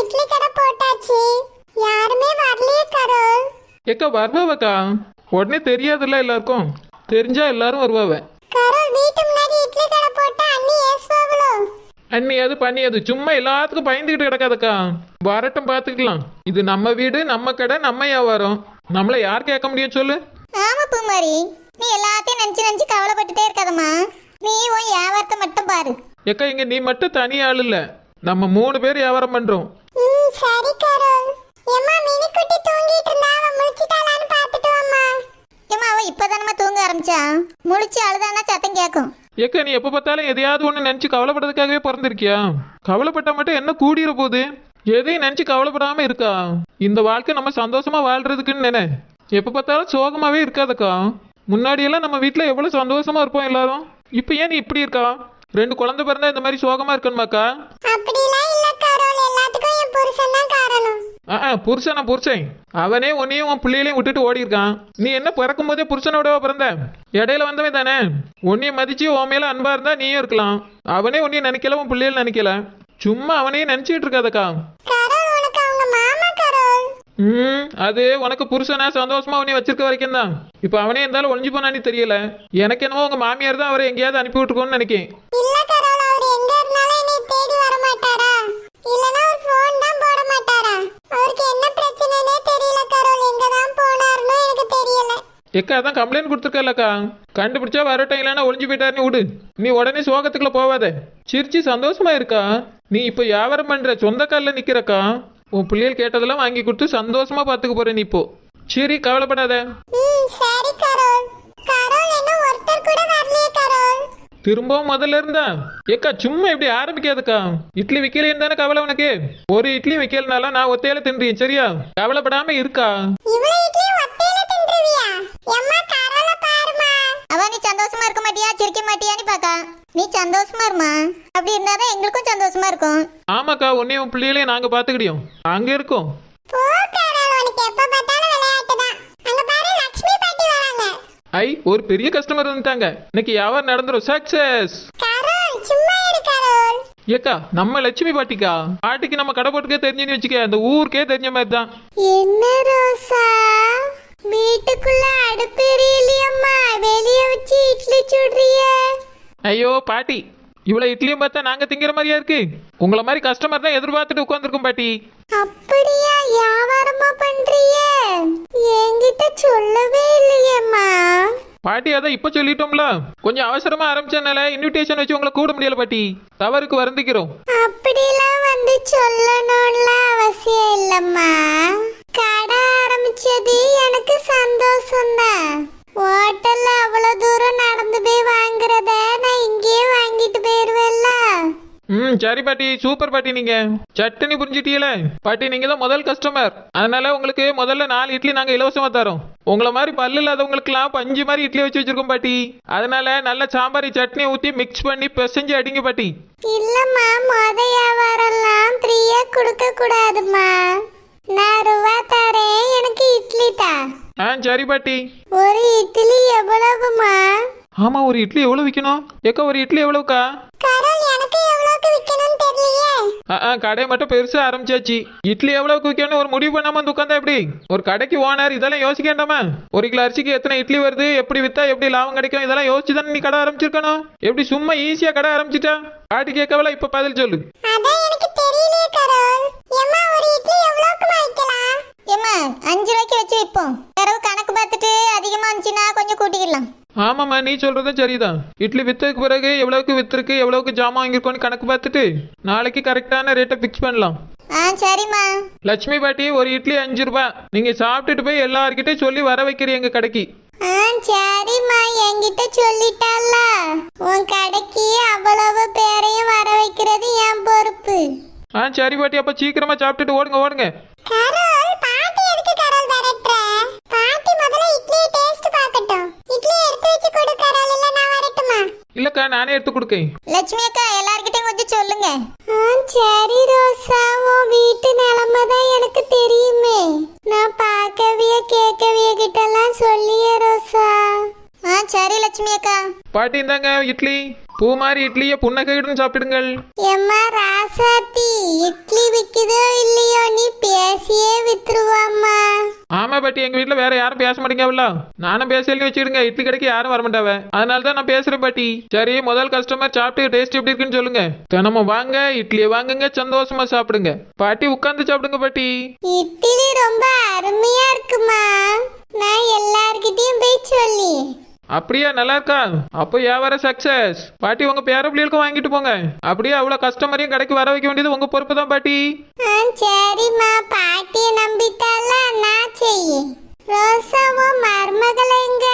இட்லி கடை போட்டாச்சு. யாருமே வரலையே கரோல். ஏக்கா வருவாவக்கா உடனே தெரியாதுல்ல எல்லாருக்கும். தெரிஞ்சா எல்லாரும் வருவாவ. கரோல் வீட்டு முன்னாடி இட்லி கடை போட்டா அண்ணி ஏசுவாங்களோ அண்ணி அது பண்ணியது. சும்மா எல்லாத்துக்கும் பயந்துக்கிட்டு கிடக்காதக்கா. வரட்டும் பார்த்துக்கலாம் இது நம்ம வீடு நம்ம கடை நம்ம வியாபாரம். நம்மளை யார் கேட்க முடியும் சொல்லு? ஆமா பூமாரி. நீ எல்லாத்தையும் நினைச்சு நினைச்சு கவலைப்பட்டுட்டே இருக்காதம்மா. நீ உன் வியாபாரத்தை மட்டும் பாரு. ஏக்கா இங்க நீ மட்டும் தனி ஆள் இல்ல. நம்ம மூணு பேர் வியாபாரம் பண்றோம். ம் சரி கரோல் எம்மா மினி குட்டி தூங்கிட்டு இருந்தா அவ முழிச்சிட்டாளான்னு பார்த்துட்டு வாம்மா. ஏம்மா அவ இப்பதானம்மா தூங்க ஆரம்பிச்சா? முழிச்சு அழுதானா சத்தம் கேட்கும் ஏக்கா நீ எப்போ பார்த்தாலும் எதையாவது ஒன்று நினச்சி கவலைப்படுறதுக்காகவே பிறந்திருக்கியா? கவலைப்பட்டா மட்டும் என்ன கூடிற போகுது? எதையும் நினச்சி கவலைப்படாம இருக்கா? இந்த வாழ்க்கை நம்ம சந்தோஷமா வாழ்றதுக்குன்னு நினை. எப்போ பார்த்தாலும் சோகமாவே இருக்காதக்கா. முன்னாடியெல்லாம் நம்ம வீட்டில் எவ்வளோ சந்தோஷமா இருப்போம் எல்லாரும்? இப்போ ஏன் நீ இப்படி இருக்கா? ரெண்டு குழந்தை பிறந்தா இந்த மாதிரி சோகமா இருக்கணுமாக்கா? அப்படிலாம் ஆ ஆ, புருஷனா புருஷன். அவனே உன்னையும் உன் பிள்ளைகளையும் விட்டுட்டு ஓடி இருக்கான் நீ என்ன பிறக்கும் போதே புருஷனோடவா பிறந்த? இடையில வந்தவன் தானே. உன்னையும் மதிச்சு உன் மேல அன்பா இருந்தா நீயும் இருக்கலாம். அவனே உன்னையும் நினைக்கல உன் பிள்ளைகள் நினைக்கல. சும்மா அவனையும் நினைச்சிட்டு இருக்காதக்கா. ம் அது உனக்கு புருஷனா சந்தோஷமா உன்னை வச்சிருக்க வரைக்கும் தான். இப்போ அவனே இருந்தாலும் ஒளிஞ்சு போனான்னு தெரியல. எனக்கு என்னமோ உங்க மாமியார் தான் அவரை எங்கேயாவது அனுப்பி விட்டுருக்கோன்னு நினைக்கேன் இல்ல கரோல் அவர் எங்க இருந்தாலும் என்னை தேடி வர மாட்டாரா இல்லனா ஒரு ஃபோன் தான் போட மாட்டாரா அவருக்கு என்ன பிரச்சனைனே தெரியல கரோல் எங்க தான் போனாருன்னு எனக்கு தெரியல எக்கா அதான் கம்ப்ளைண்ட் கொடுத்துருக்கலக்கா கண்டுபிடிச்சா வரட்டும் இல்லைன்னா ஒளிஞ்சு போயிட்டாருன்னு விடு. நீ உடனே சோகத்துக்குள்ள போவாத. சிரிச்சு சந்தோஷமா இருக்கா? நீ இப்போ வியாபாரம் பண்ற சொந்த காலில் நிக்கிறக்கா? உன் பிள்ளைகள் கேட்டதெல்லாம் வாங்கி கொடுத்து சந்தோஷமா பாத்துக்க போற நீ இப்போ. சரி கவலைப்படாத. திரும்பவும் முதல்ல இருந்தா? ஏக்கா சும்மா இப்படி ஆரம்பிக்காதுக்கா. இட்லி விற்கலேன்னு தானே கவலை உனக்கு? ஒரு இட்லி விற்கலனாலும் நான் ஒத்தையில தின்றேன் சரியா? கவலைப்படாம இருக்கா? அவ நீ சந்தோஷமா இருக்க மாட்டியா சிரிக்க மாட்டியான்னு பாக்கா. நீ சந்தோஷமா இருமா? அப்படி இருந்தாதான் எங்களுக்கும் சந்தோஷமா இருக்கும். ஆமாக்கா உன்னையும் உன் பிள்ளைகளையும் நாங்க பாத்துக்கிடியோம் அங்க இருக்கோம் போ கரோல் உனக்கு எப்ப பார்த்தாலும் விளையாட்டு தான் அங்க பாரு லட்சுமி பாட்டி வராங்க ஐ ஒரு பெரிய கஸ்டமர் வந்துட்டாங்க. இன்னைக்கு வியாபாரம் நடந்துரும்? சக்சஸ் ஏக்கா நம்ம லட்சுமி பாட்டிக்கா? பாட்டிக்கு நம்ம கடை போட்டுக்கே தெரிஞ்சுன்னு வச்சுக்க அந்த ஊருக்கே தெரிஞ்ச மாதிரி தான். என்ன ரோசா? வீட்டுக்குள்ள அடுப்பு எரியலையம்மா. வெளிய வச்சு இட்லி சுடுறியே. ஐயோ பாட்டி இவ்வளவு இட்லியும் பார்த்தா நாங்க திங்கிற மாதிரியா இருக்கு? உங்களை மாதிரி கஸ்டமர் தான் எதிர்பார்த்துட்டு உட்காந்துருக்கோம் பாட்டி. அப்படியா வியாபாரமா பண்றியே? என்கிட்ட சொல்லவே பாட்டி அதான் இப்ப சொல்லிட்டோம்ல. கொஞ்சம் அவசரமா ஆரம்பிச்சனால இன்விடேஷன் வச்சு உங்களை கூட முடியல பாட்டி. தவறுக்கு வருந்திக்கிறோம். அப்படிலாம் வந்து சொல்லணும். ம் சரி பாட்டி சூப்பர் பாட்டி நீங்க. சட்டுனி புரிஞ்சிட்டீல பாட்டி நீங்க தான் முதல் கஸ்டமர் அதனால உங்களுக்கு முதல்ல நாலு இட்லி நாங்க இலவசமா தரோம். உங்களை மாதிரி பல்லு இல்லாதவங்களுக்குலாம் பஞ்சு மாதிரி இட்லி வச்சு வச்சிருக்கோம் பாட்டி. அதனால நல்ல சாம்பாரி சட்னி ஊத்தி மிக்ஸ் பண்ணி பிசைஞ்சு அடிங்க பாட்டி. இல்லம்மா மொத வியாபாரம்லாம் ஃப்ரீயா கொடுக்க கூடாதும்மா. நான் ரூபா தரேன் எனக்கு இட்லி தா. ஆ சரி பாட்டி. ஒரு இட்லி எவ்வளவுமா ஆமா ஒரு இட்லி எவ்வளவு விற்கணும் ஏக்கா ஒரு இட்லி எவ்வளவுக்கா? ஆ ஆ கடையை மட்டும் பெருசா ஆரம்பிச்சாச்சு. இட்லி எவ்வளவுக்கு விற்கணும் ஒரு முடிவு பண்ணாம வந்து உட்காந்தா எப்படி? ஒரு கடைக்கு ஓனர் இதெல்லாம் யோசிக்க வேண்டாமா ஒரு கிலோ அரிசிக்கு எத்தனை இட்லி வருது எப்படி வித்தா எப்படி லாபம் கிடைக்கும் இதெல்லாம் யோசிச்சு தானே நீ கடை ஆரம்பிச்சிருக்கணும். எப்படி சும்மா ஈஸியா கடை ஆரம்பிச்சிட்டா? பாட்டி கேட்கவல இப்ப பதில் சொல்லு. அஞ்சு ரூபாய்க்கு வச்சு விற்போம் பிறகு கணக்கு பார்த்துட்டு அதிகமா இருந்துச்சுன்னா கொஞ்சம் கூட்டிக்கலாம் ஆமாம்மா நீ சொல்றதும் சரிதான். இட்லி வித்ததுக்கு பிறகு எவ்வளவுக்கு வித்திருக்கு எவ்வளவுக்கு ஜாமான் வாங்கியிருக்கோன்னு கணக்கு பார்த்துட்டு நாளைக்கு கரெக்டான ரேட்டை ஃபிக்ஸ் பண்ணலாம். ஆ சரிம்மா. லட்சுமி பாட்டி ஒரு இட்லி அஞ்சு ரூபாய் நீங்க சாப்பிட்டுட்டு போய் எல்லார்கிட்டயும் சொல்லி வர வைக்கிறீங்க எங்க கடைக்கு. ஆ சரிம்மா. என்கிட்ட சொல்லிட்டால உன் கடைக்கு அவ்வளவு பேரையும் வர வைக்கிறது என் பொறுப்பு. ஆ சரி பாட்டி அப்ப சீக்கிரமா சாப்பிட்டுட்டு ஓடுங்க ஓடுங்க. அக்கா நானே எடுத்து கொடுக்கேன். லட்சுமி அக்கா எல்லார்கிட்டயும் கொஞ்சம் சொல்லுங்க. ஆ சரி. பாட்டி இந்தாங்க இட்லி. பூ மாதிரி இட்லிய புன்னகையுடன் சாப்பிடுங்கள். எம்மா ராசாத்தி இட்லி விக்குதோ இல்லையோ நீ பேசியே வித்துருவாம்மா. ஆமா பாட்டி எங்க வீட்டுல வேற யாரும் பேச மாட்டேங்கல்ல நானும் பேசல வச்சிடுங்க இட்லி கடைக்கு யாரும் வர மாட்டாவ. அதனாலதான் நான் பேசுறேன் பாட்டி. சரி முதல் கஸ்டமர் சாப்பிட்டு டேஸ்ட் எப்படி இருக்குன்னு சொல்லுங்க. தினமும் வாங்க இட்லியை வாங்குங்க சந்தோஷமா சாப்பிடுங்க. பாட்டி உட்கார்ந்து சாப்பிடுங்க பாட்டி. இட்லி ரொம்ப அப்படியா நல்லா இருக்கா? அப்போ வியாபாரம் சக்சஸ் பாட்டி உங்க பேர பிள்ளைகளுக்கும் வாங்கிட்டு போங்க. அப்படியே அவ்வளவு கஸ்டமரையும் கடைக்கு வர வைக்க வேண்டியது உங்க பொறுப்பு தான் பாட்டி. ஆ சரிம்மா. பாட்டியை நம்பிட்டால நான் செய்ய ரோசாவும் மருமகளை எங்க?